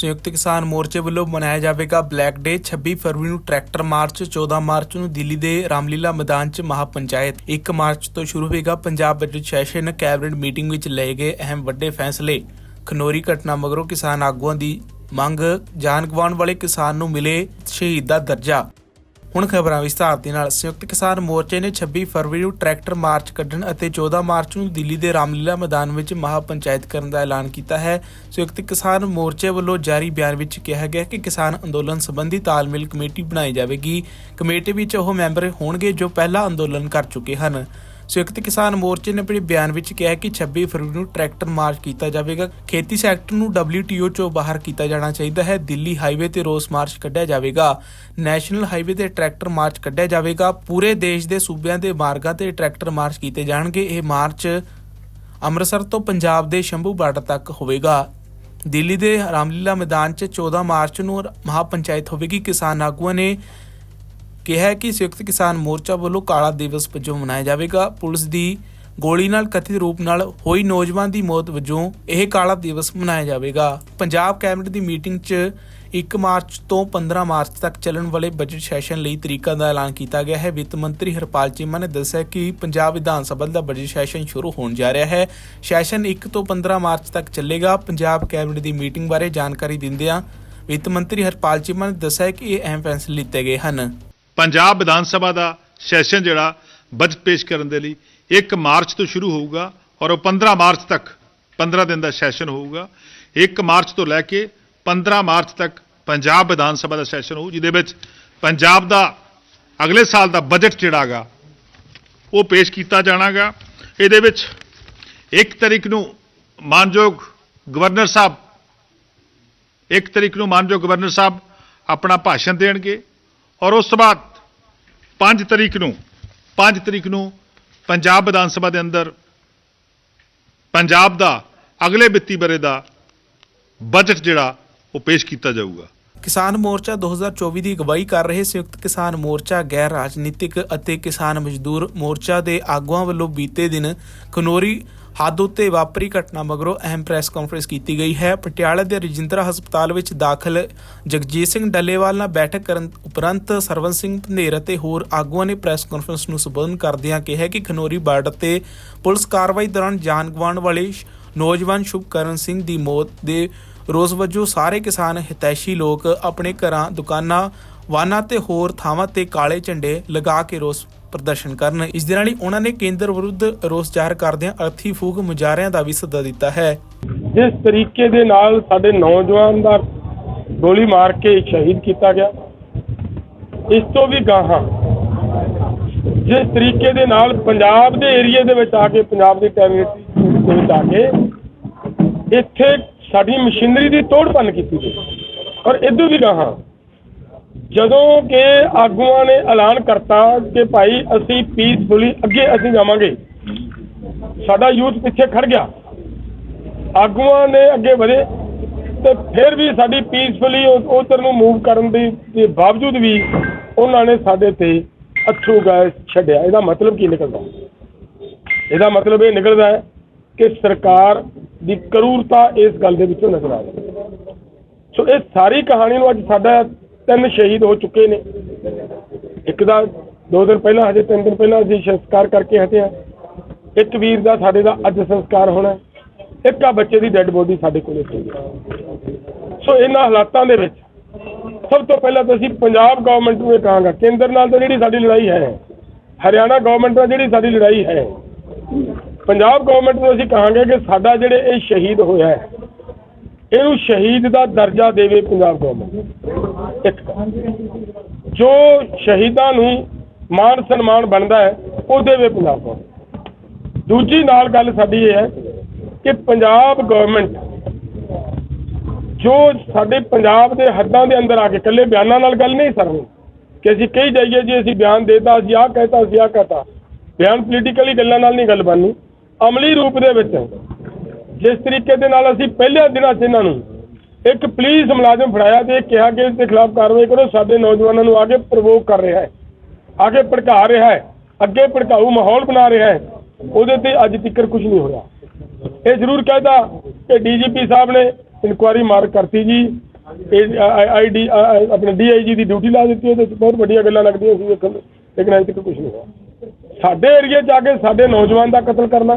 ਸੰਯੁਕਤ ਕਿਸਾਨ ਮੋਰਚੇ ਵੱਲੋਂ ਮਨਾਇਆ ਜਾਵੇਗਾ ਬਲੈਕ ਡੇ 26 ਫਰਵਰੀ ਨੂੰ ਟਰੈਕਟਰ ਮਾਰਚ 14 ਮਾਰਚ ਨੂੰ ਦਿੱਲੀ ਦੇ ਰਾਮਲੀਲਾ ਮੈਦਾਨ 'ਚ ਮਹਾਪੰਚਾਇਤ। 1 ਮਾਰਚ ਤੋਂ ਸ਼ੁਰੂ ਹੋਵੇਗਾ Punjab budget session cabinet meeting ਵਿੱਚ ਲਏ ਗਏ ਅਹਿਮ ਵੱਡੇ ਫੈਸਲੇ। ਖਨੋਰੀ ਘਟਨਾ ਮਗਰੋਂ ਕਿਸਾਨ ਆਗੂਆਂ ਦੀ ਮੰਗ ਜਾਨ ਗਵਾਉਣ ਵਾਲੇ ਕਿਸਾਨ ਨੂੰ ਮਿਲੇ ਸ਼ਹੀਦ ਦਾ ਦਰਜਾ। ਹੁਣ ਖਬਰਾਂ ਵਿਸਥਾਰ ਦੇ ਨਾਲ। ਸੰਯੁਕਤ ਕਿਸਾਨ ਮੋਰਚੇ ਨੇ 26 ਫਰਵਰੀ ਨੂੰ ਟਰੈਕਟਰ ਮਾਰਚ ਕੱਢਣ ਅਤੇ 14 ਮਾਰਚ ਨੂੰ ਦਿੱਲੀ ਦੇ ਰਾਮਲੀਲਾ ਮੈਦਾਨ ਵਿੱਚ ਮਹਾਪੰਚਾਇਤ ਕਰਨ ਦਾ ਐਲਾਨ ਕੀਤਾ ਹੈ। ਸੰਯੁਕਤ ਕਿਸਾਨ ਮੋਰਚੇ ਵੱਲੋਂ ਜਾਰੀ ਬਿਆਨ ਵਿੱਚ ਕਿਹਾ ਗਿਆ ਕਿ ਕਿਸਾਨ ਅੰਦੋਲਨ ਸੰਬੰਧੀ ਤਾਲਮੇਲ ਕਮੇਟੀ ਬਣਾਈ ਜਾਵੇਗੀ। ਕਮੇਟੀ ਵਿੱਚ ਉਹ ਮੈਂਬਰ ਹੋਣਗੇ ਜੋ ਪਹਿਲਾਂ ਅੰਦੋਲਨ ਕਰ ਚੁੱਕੇ ਹਨ। ਸੰਯੁਕਤ ਕਿਸਾਨ ਮੋਰਚੇ ਨੇ ਆਪਣੇ ਬਿਆਨ ਵਿੱਚ ਕਿਹਾ ਕਿ 26 ਫਰਵਰੀ ਨੂੰ ਟਰੈਕਟਰ ਮਾਰਚ ਕੀਤਾ ਜਾਵੇਗਾ। ਖੇਤੀ ਸੈਕਟਰ ਨੂੰ WTO ਚੋਂ ਬਾਹਰ ਕੀਤਾ ਜਾਣਾ ਚਾਹੀਦਾ ਹੈ। ਦਿੱਲੀ ਹਾਈਵੇ ਤੇ ਰੋਸ ਮਾਰਚ ਕੱਢਿਆ ਜਾਵੇਗਾ। ਨੈਸ਼ਨਲ ਹਾਈਵੇ ਤੇ ਟਰੈਕਟਰ ਮਾਰਚ ਕੱਢਿਆ ਜਾਵੇਗਾ। ਪੂਰੇ ਦੇਸ਼ ਦੇ ਸੂਬਿਆਂ ਦੇ ਮਾਰਗਾਂ ਤੇ ਟਰੈਕਟਰ ਮਾਰਚ ਕੀਤੇ ਜਾਣਗੇ। ਇਹ ਮਾਰਚ ਅੰਮ੍ਰਿਤਸਰ ਤੋਂ ਪੰਜਾਬ ਦੇ ਸ਼ੰਭੂ ਬਾਰਡਰ ਤੱਕ ਹੋਵੇਗਾ। ਦਿੱਲੀ ਦੇ ਰਾਮਲੀਲਾ ਮੈਦਾਨ 'ਚ 14 ਮਾਰਚ ਨੂੰ ਮਹਾਪੰਚਾਇਤ ਹੋਵੇਗੀ। ਕਿਸਾਨ ਆਗੂਆਂ ਨੇ ਕਿਹਾ ਕਿ ਸੰਯੁਕਤ ਕਿਸਾਨ ਮੋਰਚਾ ਵੱਲੋਂ ਕਾਲਾ ਦਿਵਸ ਵਜੋਂ ਮਨਾਇਆ ਜਾਵੇਗਾ। ਪੁਲਿਸ ਦੀ ਗੋਲੀ ਨਾਲ ਕਥਿਤ ਰੂਪ ਨਾਲ ਹੋਈ ਨੌਜਵਾਨ ਦੀ ਮੌਤ ਵਜੋਂ ਇਹ ਕਾਲਾ ਦਿਵਸ ਮਨਾਇਆ ਜਾਵੇਗਾ। ਪੰਜਾਬ ਕੈਬਨਿਟ ਦੀ ਮੀਟਿੰਗ 'ਚ 1 ਮਾਰਚ ਤੋਂ 15 ਮਾਰਚ ਤੱਕ ਚੱਲਣ ਵਾਲੇ ਬਜਟ ਸੈਸ਼ਨ ਲਈ ਤਰੀਕਾਂ ਦਾ ਐਲਾਨ ਕੀਤਾ ਗਿਆ ਹੈ। ਵਿੱਤ ਮੰਤਰੀ ਹਰਪਾਲ ਚੀਮਾ ਨੇ ਦੱਸਿਆ ਕਿ ਪੰਜਾਬ ਵਿਧਾਨ ਸਭਾ ਦਾ ਬਜਟ ਸੈਸ਼ਨ ਸ਼ੁਰੂ ਹੋਣ ਜਾ ਰਿਹਾ ਹੈ। ਸੈਸ਼ਨ 1 ਤੋਂ 15 ਮਾਰਚ ਤੱਕ ਚੱਲੇਗਾ। ਪੰਜਾਬ ਕੈਬਨਿਟ ਦੀ ਮੀਟਿੰਗ ਬਾਰੇ ਜਾਣਕਾਰੀ ਦਿੰਦਿਆਂ ਵਿੱਤ ਮੰਤਰੀ ਹਰਪਾਲ ਚੀਮਾ ਨੇ ਦੱਸਿਆ ਕਿ ਇਹ ਅਹਿਮ ਫੈਸਲੇ ਲਿੱਤੇ ਗਏ ਹਨ। ਪੰਜਾਬ ਵਿਧਾਨ ਸਭਾ ਦਾ ਸੈਸ਼ਨ ਜਿਹੜਾ ਬਜਟ ਪੇਸ਼ ਕਰਨ ਦੇ ਲਈ 1 ਮਾਰਚ ਤੋਂ ਸ਼ੁਰੂ ਹੋਊਗਾ ਔਰ ਉਹ 15 ਮਾਰਚ ਤੱਕ 15 ਦਿਨ ਦਾ ਸੈਸ਼ਨ ਹੋਊਗਾ। 1 ਮਾਰਚ ਤੋਂ ਲੈ ਕੇ 15 ਮਾਰਚ ਤੱਕ ਪੰਜਾਬ ਵਿਧਾਨ ਸਭਾ ਦਾ ਸੈਸ਼ਨ ਹੋਊ, ਜਿਹਦੇ ਵਿੱਚ ਪੰਜਾਬ ਦਾ ਅਗਲੇ ਸਾਲ ਦਾ ਬਜਟ ਜਿਹੜਾਗਾ ਉਹ ਪੇਸ਼ ਕੀਤਾ ਜਾਣਾਗਾ। ਇਹਦੇ ਵਿੱਚ 1 ਤਰੀਕ ਨੂੰ ਮਾਨਯੋਗ ਗਵਰਨਰ ਸਾਹਿਬ 1 ਤਰੀਕ ਨੂੰ ਮਾਨਯੋਗ ਗਵਰਨਰ ਸਾਹਿਬ ਆਪਣਾ ਭਾਸ਼ਣ ਦੇਣਗੇ। ਔਰ ਉਸ ਤੋਂ ਬਾਅਦ 5 ਤਰੀਕ ਨੂੰ 5 ਤਰੀਕ ਨੂੰ ਪੰਜਾਬ ਵਿਧਾਨ ਸਭਾ ਦੇ ਅੰਦਰ ਪੰਜਾਬ ਦਾ ਅਗਲੇ ਵਿੱਤੀ ਬਰੇ ਦਾ ਬਜਟ ਜਿਹੜਾ ਉਹ ਪੇਸ਼ ਕੀਤਾ ਜਾਊਗਾ। ਕਿਸਾਨ ਮੋਰਚਾ 2024 ਦੀ ਅਗਵਾਈ ਕਰ ਰਹੇ ਸੰਯੁਕਤ ਕਿਸਾਨ ਮੋਰਚਾ, ਗੈਰ ਰਾਜਨੀਤਿਕ ਅਤੇ ਕਿਸਾਨ ਮਜ਼ਦੂਰ ਮੋਰਚਾ ਦੇ ਆਗੂਆਂ ਵੱਲੋਂ ਬੀਤੇ ਦਿਨ ਖਨੋਰੀ ਹੱਦ ਉੱਤੇ ਵਾਪਰੀ ਘਟਨਾ ਮਗਰੋਂ ਅਹਿਮ ਪ੍ਰੈਸ ਕਾਨਫਰੰਸ ਕੀਤੀ ਗਈ ਹੈ। ਪਟਿਆਲਾ ਦੇ ਰਜਿੰਦਰਾ ਹਸਪਤਾਲ ਵਿੱਚ ਦਾਖਲ ਜਗਜੀਤ ਸਿੰਘ ਡੱਲੇਵਾਲ ਨਾਲ ਬੈਠਕ ਕਰਨ ਉਪਰੰਤ ਸਰਵਨ ਸਿੰਘ ਧਨੇਰ ਅਤੇ ਹੋਰ ਆਗੂਆਂ ਨੇ ਪ੍ਰੈਸ ਕਾਨਫਰੰਸ ਨੂੰ ਸੰਬੋਧਨ ਕਰਦਿਆਂ ਕਿਹਾ ਕਿ ਖਨੋਰੀ ਬਾਰਡਰ ਤੇ ਪੁਲਿਸ ਕਾਰਵਾਈ ਦੌਰਾਨ ਜਾਨ ਗਵਾਉਣ ਵਾਲੇ ਸ਼- ਨੌਜਵਾਨ ਸ਼ੁਭਕਰਨ ਸਿੰਘ ਦੀ ਮੌਤ ਦੇ ਰੋਸ ਵਜੋਂ ਸਾਰੇ ਕਿਸਾਨ ਹਿਤੈਸ਼ੀ ਲੋਕ ਆਪਣੇ ਘਰਾਂ, ਦੁਕਾਨਾਂ, ਵਾਹਨਾਂ ਤੇ ਹੋਰ ਥਾਵਾਂ ਤੇ ਕਾਲੇ ਝੰਡੇ ਲਗਾ ਕੇ ਰੋਸ ਪ੍ਰਦਰਸ਼ਨ ਕਰਨ। ਇਸ ਦੇ ਨਾਲ ਹੀ ਉਹਨਾਂ ਨੇ ਕੇਂਦਰ ਵਿਰੁੱਧ ਰੋਸ ਜ਼ਾਹਰ ਕਰਦਿਆਂ ਅਰਥੀ ਫੂਕ ਮੁਜ਼ਾਹਰਿਆਂ ਦਾ ਵੀ ਸੱਦਾ ਦਿੱਤਾ ਹੈ। ਜਿਸ ਤਰੀਕੇ ਦੇ ਨਾਲ ਸਾਡੇ ਨੌਜਵਾਨ ਦਾ ਗੋਲੀ ਮਾਰ ਕੇ ਸ਼ਹੀਦ ਕੀਤਾ ਗਿਆ, ਇਸ ਤੋਂ ਵੀ ਗਾਹਾਂ, ਜਿਸ ਤਰੀਕੇ ਦੇ ਨਾਲ ਪੰਜਾਬ ਦੇ ਏਰੀਏ ਦੇ ਵਿੱਚ ਆ ਕੇ, ਪੰਜਾਬ ਦੇ ਟੈਰੀਟਰੀ ਦੇ ਵਿੱਚ ਆ ਕੇ, ਇੱਥੇ ਸਾਡੀ ਮਸ਼ੀਨਰੀ ਦੀ ਤੋੜ ਭੰਨ ਕੀਤੀ ਗਈ ਔਰ ਇਦੋਂ ਵੀ ਗਾਹਾਂ। ਜਦੋਂ ਕਿ ਆਗੂਆਂ ਨੇ ਐਲਾਨ ਕਰਤਾ ਕਿ ਭਾਈ ਅਸੀਂ ਪੀਸਫੁਲੀ ਅੱਗੇ ਅਸੀਂ ਜਾਵਾਂਗੇ, ਸਾਡਾ ਯੂਥ ਪਿੱਛੇ ਖੜ ਗਿਆ। ਆਗੂਆਂ ਨੇ ਅੱਗੇ ਵਧੇ ਤੇ ਫਿਰ ਵੀ ਸਾਡੀ ਪੀਸਫੁਲੀ ਉਧਰ ਨੂੰ ਮੂਵ ਕਰਨ ਦੇ ਬਾਵਜੂਦ ਵੀ ਉਹਨਾਂ ਨੇ ਸਾਡੇ ਤੇ ਅਥਰੂ ਗੈਸ ਛੱਡਿਆ। ਇਹਦਾ ਮਤਲਬ ਕੀ ਨਿਕਲਦਾ? ਇਹਦਾ ਮਤਲਬ ਇਹ ਨਿਕਲਦਾ ਹੈ ਕਿ ਸਰਕਾਰ ਦੀ ਕਰੂਰਤਾ ਇਸ ਗੱਲ ਦੇ ਵਿੱਚੋਂ ਨਜ਼ਰ ਆ ਰਹੀ ਸੋ ਇਹ ਸਾਰੀ ਕਹਾਣੀ ਨੂੰ ਅੱਜ ਸਾਡਾ ਤਿੰਨ ਸ਼ਹੀਦ ਹੋ ਚੁੱਕੇ ਨੇ। ਇੱਕ ਦਾ ਦੋ ਦਿਨ ਪਹਿਲਾਂ ਹਜੇ, ਤਿੰਨ ਦਿਨ ਪਹਿਲਾਂ ਅਸੀਂ ਸੰਸਕਾਰ ਕਰਕੇ ਹਟੇ ਹਾਂ। ਇੱਕ ਵੀਰ ਦਾ ਸਾਡੇ ਦਾ ਅੱਜ ਸੰਸਕਾਰ ਹੋਣਾ ਇੱਕ ਆ ਬੱਚੇ ਦੀ ਡੈੱਡ ਬੋਡੀ ਸਾਡੇ ਕੋਲੇ ਪਈ ਸੋ ਇਹਨਾਂ ਹਾਲਾਤਾਂ ਦੇ ਵਿੱਚ ਸਭ ਤੋਂ ਪਹਿਲਾਂ ਤਾਂ ਅਸੀਂ ਪੰਜਾਬ ਗਵਰਨਮੈਂਟ ਨੂੰ ਇਹ ਕਹਾਂਗਾ, ਕੇਂਦਰ ਨਾਲ ਤਾਂ ਜਿਹੜੀ ਸਾਡੀ ਲੜਾਈ ਹੈ, ਹਰਿਆਣਾ ਗਵਰਨਮੈਂਟ ਨਾਲ ਜਿਹੜੀ ਸਾਡੀ ਲੜਾਈ ਹੈ, ਪੰਜਾਬ ਗਵਰਨਮੈਂਟ ਨੂੰ ਅਸੀਂ ਕਹਾਂਗੇ ਕਿ ਸਾਡਾ ਜਿਹੜੇ ਇਹ ਸ਼ਹੀਦ ਹੋਇਆ ਹੈ ਇਹਨੂੰ ਸ਼ਹੀਦ ਦਾ ਦਰਜਾ ਦੇਵੇ ਪੰਜਾਬ ਗਵਰਨਮੈਂਟ ਇੱਕ ਜੋ ਸ਼ਹੀਦਾਂ ਨੂੰ ਮਾਣ ਸਨਮਾਨ ਬਣਦਾ ਹੈ, ਉਹ ਦੇਵੇ ਪੰਜਾਬ ਗਵਰਨਮੈਂਟ ਦੂਜੀ ਨਾਲ ਗੱਲ ਸਾਡੀ ਇਹ ਹੈ ਕਿ ਪੰਜਾਬ ਗਵਰਨਮੈਂਟ ਜੋ ਸਾਡੇ ਪੰਜਾਬ ਦੇ ਹੱਦਾਂ ਦੇ ਅੰਦਰ ਆ ਕੇ ਇਕੱਲੇ ਬਿਆਨਾਂ ਨਾਲ ਗੱਲ ਨਹੀਂ ਸਰਨੀ ਕਿ ਅਸੀਂ ਕਹੀ ਜਾਈਏ ਜੀ, ਅਸੀਂ ਬਿਆਨ ਦੇਤਾ, ਅਸੀਂ ਆਹ ਕਹਿਤਾ, ਅਸੀਂ ਆਹ ਕਹਿਤਾ ਬਿਆਨ ਪੋਲੀਟੀਕਲੀ ਗੱਲਾਂ ਨਾਲ ਨਹੀਂ ਗੱਲ ਬਣਨੀ। ਅਮਲੀ ਰੂਪ ਦੇ ਵਿੱਚ ਜਿਸ ਤਰੀਕੇ ਦੇ ਨਾਲ ਅਸੀਂ ਪਹਿਲੇ ਦਿਨਾਂ 'ਚ ਇਹਨਾਂ ਨੂੰ ਇੱਕ ਪੁਲਿਸ ਮੁਲਾਜ਼ਮ ਫੜਾਇਆ ਤੇ ਕਿਹਾ ਕਿ ਇਸ ਦੇ ਖਿਲਾਫ ਕਾਰਵਾਈ ਕਰੋ, ਸਾਡੇ ਨੌਜਵਾਨਾਂ ਨੂੰ ਆਗੇ ਪ੍ਰਵੋਕ ਕਰ ਰਿਹਾ ਹੈ ਆਗੇ ਭੜਕਾ ਰਿਹਾ ਹੈ, ਅੱਗੇ ਭੜਕਾਊ ਮਾਹੌਲ ਬਣਾ ਰਿਹਾ ਹੈ, ਉਹਦੇ ਤੇ ਅੱਜ ਤੱਕ ਕੁਝ ਨਹੀਂ ਹੋਇਆ। ਇਹ ਜ਼ਰੂਰ ਕਹਿਦਾ ਕਿ ਡੀਜੀਪੀ ਸਾਹਿਬ ਨੇ ਇਨਕੁਆਰੀ ਮਾਰ ਕਰਤੀ ਜੀ। ਆਈਡੀ ਆਪਣੇ ਡੀਆਈਜੀ ਦੀ ਡਿਊਟੀ ਲਾ ਦਿੱਤੀ ਉਹਦੇ 'ਚ ਬਹੁਤ ਵੱਡੀਆਂ ਗੱਲਾਂ ਲੱਗਦੀਆਂ ਸੀ ਵੇਖਣ ਨੂੰ ਲੇਕਿਨ ਅਜੇ ਤੱਕ ਕੁਝ ਨਹੀਂ ਹੋਇਆ। ਸਾਡੇ ਏਰੀਏ 'ਚ ਆ ਕੇ ਸਾਡੇ ਨੌਜਵਾਨ ਦਾ ਕਤਲ ਕਰਨਾ,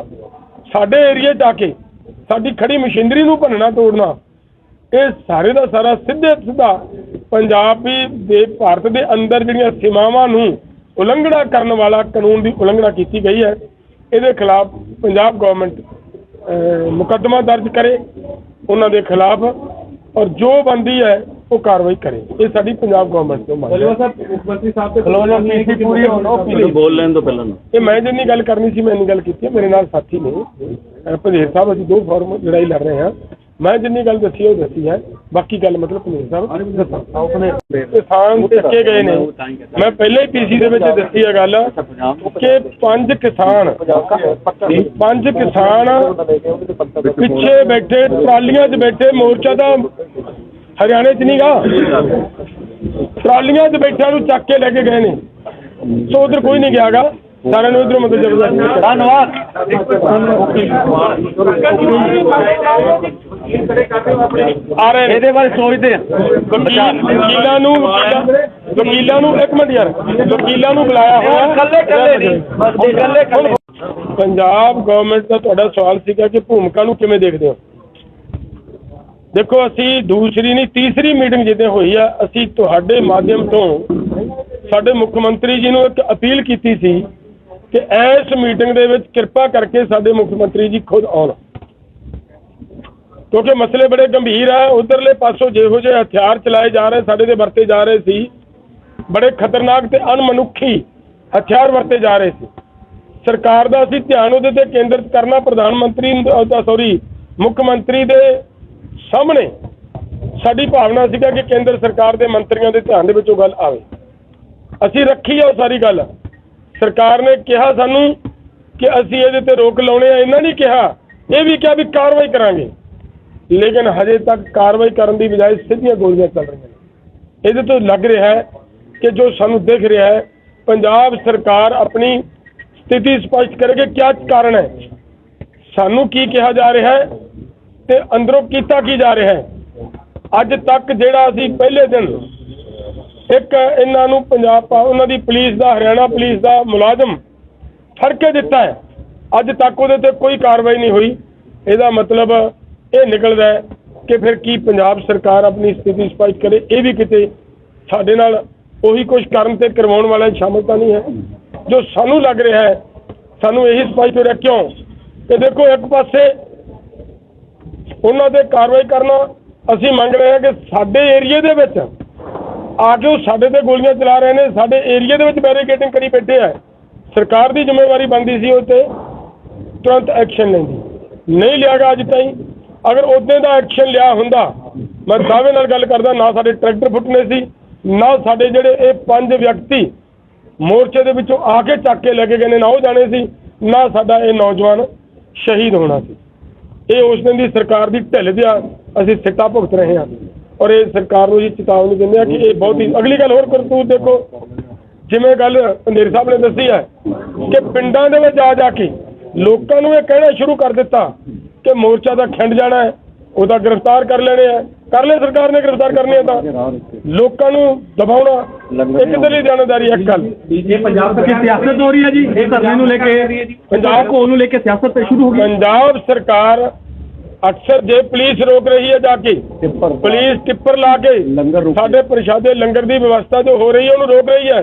ਸਾਡੇ ਏਰੀਏ 'ਚ ਆ ਕੇ ਸਾਡੀ ਖੜੀ ਮਸ਼ੀਨਰੀ ਨੂੰ ਭੰਨਣਾ ਤੋੜਨਾ ਇਹ ਸਾਰੇ ਦਾ ਸਾਰਾ ਸਿੱਧੇ ਸਿੱਧਾ ਪੰਜਾਬੀ ਦੇ ਭਾਰਤ ਦੇ ਅੰਦਰ ਜਿਹੜੀਆਂ ਸੀਮਾਵਾਂ ਨੂੰ ਉਲੰਘਣਾ ਕਰਨ ਵਾਲਾ ਕਾਨੂੰਨ ਦੀ ਉਲੰਘਣਾ ਕੀਤੀ ਗਈ ਹੈ ਇਹਦੇ ਖਿਲਾਫ ਪੰਜਾਬ ਗਵਰਨਮੈਂਟ ਮੁਕੱਦਮਾ ਦਰਜ ਕਰੇ ਉਹਨਾਂ ਦੇ ਖਿਲਾਫ ਔਰ ਜੋ ਬੰਦੀ ਹੈ ਉਹ ਕਾਰਵਾਈ ਕਰੇ। ਇਹ ਸਾਡੀ ਪੰਜਾਬ ਗਵਰਨਮੈਂਟ ਤੋਂ ਮੰਗ ਹੈ। ਬੋਲ ਲੈਣ ਤੋਂ ਪਹਿਲਾਂ ਇਹ ਮੈਂ ਜਿੰਨੀ ਗੱਲ ਕਰਨੀ ਸੀ ਮੈਂ ਇੰਨੀ ਗੱਲ ਕੀਤੀ ਹੈ ਮੇਰੇ ਨਾਲ ਸਾਥੀ ਨੇ। ਭਨੇਰ ਸਾਹਿਬ ਅਸੀਂ ਦੋ ਫੋਰਮ ਲੜਾਈ ਲੜ ਰਹੇ ਹਾਂ। ਮੈਂ ਜਿੰਨੀ ਗੱਲ ਦੱਸੀ ਹੈ ਉਹ ਦੱਸੀ ਹੈ ਬਾਕੀ ਗੱਲ ਮਤਲਬ ਭਨੇਰ ਸਾਹਿਬ। ਦੱਸਾਂ ਕਿਸਾਨ ਚੱਕੇ ਗਏ ਨੇ। ਮੈਂ ਪਹਿਲੇ ਹੀ ਪੀਸੀ ਦੇ ਵਿੱਚ ਦੱਸੀ ਹੈ ਗੱਲ ਕਿ ਪੰਜ ਕਿਸਾਨ ਪੰਜ ਕਿਸਾਨ ਪਿੱਛੇ ਬੈਠੇ ਟਰਾਲੀਆਂ 'ਚ ਬੈਠੇ ਮੋਰਚਾ ਦਾ ਹਰਿਆਣੇ 'ਚ ਨਹੀਂਗਾ ਟਰਾਲੀਆਂ 'ਚ ਬੈਠਿਆਂ ਨੂੰ ਚੱਕ ਕੇ ਲੈ ਕੇ ਗਏ ਨੇ। ਸੋ ਉਧਰ ਕੋਈ ਨਹੀਂ ਗਿਆਗਾ। ਸਾਰਿਆਂ ਨੂੰ ਇਧਰੋਂ ਮਤਲਬ ਜ਼ਬਰਦਸਤ ਆ ਰਹੇ ਨੇ। ਇਹਦੇ ਬਾਰੇ ਸੋਚਦੇ ਆ। ਵਕੀਲ ਨੂੰ ਵਕੀਲਾਂ ਨੂੰ ਇੱਕ ਮਿੰਟ ਯਾਰ। ਵਕੀਲਾਂ ਨੂੰ ਬੁਲਾਇਆ ਹੋਇਆ। ਕੱਲੇ ਕੱਲੇ ਨਹੀਂ। ਕੱਲੇ ਕੱਲੇ ਪੰਜਾਬ ਗਵਰਨਮੈਂਟ ਦਾ ਤੁਹਾਡਾ ਸਵਾਲ ਸੀਗਾ ਕਿ ਭੂਮਿਕਾ ਨੂੰ ਕਿਵੇਂ ਦੇਖਦੇ ਹੋ? ਦੇਖੋ ਅਸੀਂ ਦੂਸਰੀ ਨਹੀਂ ਤੀਸਰੀ ਮੀਟਿੰਗ ਜਿੱਦੇ ਹੋਈ ਆ ਅਸੀਂ ਤੁਹਾਡੇ ਮਾਧਿਅਮ ਤੋਂ ਸਾਡੇ ਮੁੱਖ ਮੰਤਰੀ ਜੀ ਨੂੰ ਇੱਕ ਅਪੀਲ ਕੀਤੀ ਸੀ ਕਿ ਇਸ ਮੀਟਿੰਗ ਦੇ ਵਿੱਚ ਕਿਰਪਾ ਕਰਕੇ ਸਾਡੇ ਮੁੱਖ ਮੰਤਰੀ ਜੀ ਖੁਦ ਆਉਣ। ਕਿਉਂਕਿ ਮਸਲੇ ਬੜੇ ਗੰਭੀਰ ਆ, ਉਧਰਲੇ ਪਾਸੋਂ ਜਿਹੋ ਜਿਹੇ ਹਥਿਆਰ ਚਲਾਏ ਜਾ ਰਹੇ, ਸਾਡੇ ਦੇ ਵਰਤੇ ਜਾ ਰਹੇ ਸੀ, ਬੜੇ ਖਤਰਨਾਕ ਤੇ ਅਣਮਨੁੱਖੀ ਹਥਿਆਰ ਵਰਤੇ ਜਾ ਰਹੇ ਸੀ। ਸਰਕਾਰ ਦਾ ਅਸੀਂ ਧਿਆਨ ਉਹਦੇ ਤੇ ਕੇਂਦਰਿਤ ਕਰਨਾ, ਪ੍ਰਧਾਨ ਮੰਤਰੀ ਸੌਰੀ ਮੁੱਖ ਮੰਤਰੀ ਦੇ ਸਾਹਮਣੇ ਸਾਡੀ ਭਾਵਨਾ ਸੀਗਾ ਕਿ ਕੇਂਦਰ ਸਰਕਾਰ ਦੇ ਮੰਤਰੀਆਂ ਦੇ ਧਿਆਨ ਦੇ ਵਿੱਚ ਉਹ ਗੱਲ ਆਵੇ। ਅਸੀਂ ਰੱਖੀ ਆ ਉਹ ਸਾਰੀ ਗੱਲ। ਸਰਕਾਰ ਨੇ ਕਿਹਾ ਸਾਨੂੰ ਕਿ ਅਸੀਂ ਇਹਦੇ ਤੇ ਰੋਕ ਲਾਉਣੇ ਆ, ਇਹਨਾਂ ਨੇ ਕਿਹਾ। ਇਹ ਵੀ ਕਿਹਾ ਵੀ ਕਾਰਵਾਈ ਕਰਾਂਗੇ। ਲੇਕਿਨ ਹਜੇ ਤੱਕ ਕਾਰਵਾਈ ਕਰਨ ਦੀ ਬਜਾਏ ਸਿੱਧੀਆਂ ਗੋਲੀਆਂ ਚੱਲ ਰਹੀਆਂ ਨੇ। ਇਹਦੇ ਤੋਂ ਲੱਗ ਰਿਹਾ ਹੈ ਕਿ ਜੋ ਸਾਨੂੰ ਦਿਖ ਰਿਹਾ ਹੈ, ਪੰਜਾਬ ਸਰਕਾਰ ਆਪਣੀ ਸਥਿਤੀ ਸਪਸ਼ਟ ਕਰੇਗੀ ਕਿ ਕੀ ਕਾਰਨ ਹੈ? ਸਾਨੂੰ ਕੀ ਕਿਹਾ ਜਾ ਰਿਹਾ ਹੈ ਤੇ ਅੰਦਰੋਂ ਕੀਤਾ ਕੀ ਜਾ ਰਿਹਾ ਹੈ? ਅੱਜ ਤੱਕ ਜਿਹੜਾ ਅਸੀਂ ਪਹਿਲੇ ਦਿਨ ਇੱਕ ਇਹਨਾਂ ਨੂੰ ਪੰਜਾਬ ਉਹਨਾਂ ਦੀ ਪੁਲਿਸ ਦਾ, ਹਰਿਆਣਾ ਪੁਲਿਸ ਦਾ ਮੁਲਾਜ਼ਮ ਫੜ ਕੇ ਦਿੱਤਾ ਹੈ। ਅੱਜ ਤੱਕ ਉਹਦੇ ਤੇ ਕੋਈ ਕਾਰਵਾਈ ਨਹੀਂ ਹੋਈ। ਇਹਦਾ ਮਤਲਬ ਇਹ ਨਿਕਲਦਾ ਹੈ ਕਿ ਫਿਰ ਕੀ ਪੰਜਾਬ ਸਰਕਾਰ ਆਪਣੀ ਸਥਿਤੀ ਸਪਸ਼ਟ ਕਰੇ, ਇਹ ਵੀ ਕਿਤੇ ਸਾਡੇ ਨਾਲ ਉਹੀ ਕੁਝ ਕਰਨ ਤੇ ਕਰਵਾਉਣ ਵਾਲਾ ਸ਼ਾਮਲ ਤਾਂ ਨਹੀਂ ਹੈ। ਜੋ ਸਾਨੂੰ ਲੱਗ ਰਿਹਾ ਹੈ, ਸਾਨੂੰ ਇਹੀ ਸਪਸ਼ਟ ਹੋ ਰਿਹਾ ਕਿਉਂ? ਕਿ ਦੇਖੋ, ਇੱਕ ਪਾਸੇ ਉਹਨਾਂ ਤੇ ਕਾਰਵਾਈ ਕਰਨਾ ਅਸੀਂ ਮੰਗ ਰਹੇ ਹਾਂ ਕਿ ਸਾਡੇ ਏਰੀਏ ਦੇ ਵਿੱਚ ਆ ਕੇ ਉਹ ਸਾਡੇ ਤੇ ਗੋਲੀਆਂ ਚਲਾ ਰਹੇ ਨੇ, ਸਾਡੇ ਏਰੀਏ ਦੇ ਵਿੱਚ ਬੈਰੀਕੇਡਿੰਗ ਕਰੀ ਬੈਠੇ ਆ। ਸਰਕਾਰ ਦੀ ਜ਼ਿੰਮੇਵਾਰੀ ਬਣਦੀ ਸੀ ਉਹ ਤੇ ਤੁਰੰਤ ਐਕਸ਼ਨ ਲੈਂਦੀ। ਨਹੀਂ ਲਿਆਗਾ ਅੱਜ ਤਾਈਂ। ਅਗਰ ਉਦੋਂ ਦਾ ਐਕਸ਼ਨ ਲਿਆ ਹੁੰਦਾ, ਮੈਂ ਦਾਅਵੇ ਨਾਲ ਗੱਲ ਕਰਦਾ, ਨਾ ਸਾਡੇ ਟਰੈਕਟਰ ਫੁੱਟਨੇ ਸੀ, ਨਾ ਸਾਡੇ ਜਿਹੜੇ ਇਹ ਪੰਜ ਵਿਅਕਤੀ ਮੋਰਚੇ ਦੇ ਵਿੱਚੋਂ ਆ ਕੇ ਚੱਕ ਕੇ ਲੈ ਕੇ ਗਏ ਨੇ, ਨਾ ਉਹ ਜਾਣੇ ਸੀ, ਨਾ ਸਾਡਾ ਇਹ ਨੌਜਵਾਨ ਸ਼ਹੀਦ ਹੋਣਾ ਸੀ। ਇਹ ਉਸ ਦਿਨ ਦੀ ਸਰਕਾਰ ਦੀ ਢਿੱਲ ਦਿਆ ਅਸੀਂ ਸਿੱਟਾ ਭੁਗਤ ਰਹੇ ਹਾਂ। ਔਰ ਇਹ ਸਰਕਾਰ ਨੂੰ ਜੀ ਚੇਤਾਵਨੀ ਦਿੰਦੇ ਆ ਕਿ ਇਹ ਬਹੁਤ ਹੀ ਅਗਲੀ ਗੱਲ ਹੋਰ ਕਰਤੂਤ ਦੇਖੋ ਜਿਵੇਂ ਗੱਲ ਪੰਡੇਰ ਸਾਹਿਬ ਨੇ ਦੱਸੀ ਹੈ ਕਿ ਪਿੰਡਾਂ ਦੇ ਵਿੱਚ ਜਾ ਜਾ ਕੇ ਲੋਕਾਂ ਨੂੰ ਇਹ ਕਹਿਣਾ ਸ਼ੁਰੂ ਕਰ ਦਿੱਤਾ ਕਿ ਮੋਰਚਾ ਦਾ ਖਿੰਡ ਜਾਣਾ ਹੈ ਉਹਦਾ ਗ੍ਰਿਫਤਾਰ ਕਰ ਲੈਣੇ ਆ ਕਰ ਲੈ ਸਰਕਾਰ ਨੇ ਗ੍ਰਿਫਤਾਰ ਕਰਨੇ ਆ ਤਾਂ। ਲੋਕਾਂ ਨੂੰ ਦਬਾਉਣਾ ਇਹ ਕਿੱਧਰ ਲਈ ਜਾਣਦਾਰੀ ਇੱਕ ਗੱਲ। ਇਹ ਪੰਜਾਬ ਸਰਕਾਰ ਸਿਆਸਤ ਹੋ ਰਹੀ ਹੈ ਜੀ ਇਹ ਧਰਨੇ ਨੂੰ ਲੈ ਕੇ ਪੰਜਾਬ ਕੋਲ ਨੂੰ ਲੈ ਕੇ ਸਿਆਸਤ ਸ਼ੁਰੂ ਹੋ ਗਈ। ਪੰਜਾਬ ਸਰਕਾਰ ਅਕਸਰ ਜੇ ਪੁਲਿਸ ਰੋਕ ਰਹੀ ਹੈ ਜਾ ਕੇ ਪੁਲਿਸ ਟਿੱਪਰ ਲਾ ਕੇ ਸਾਡੇ ਪ੍ਰਸ਼ਾਦੇ ਲੰਗਰ ਦੀ ਵਿਵਸਥਾ ਜੋ ਹੋ ਰਹੀ ਹੈ ਉਹਨੂੰ ਰੋਕ ਰਹੀ ਹੈ।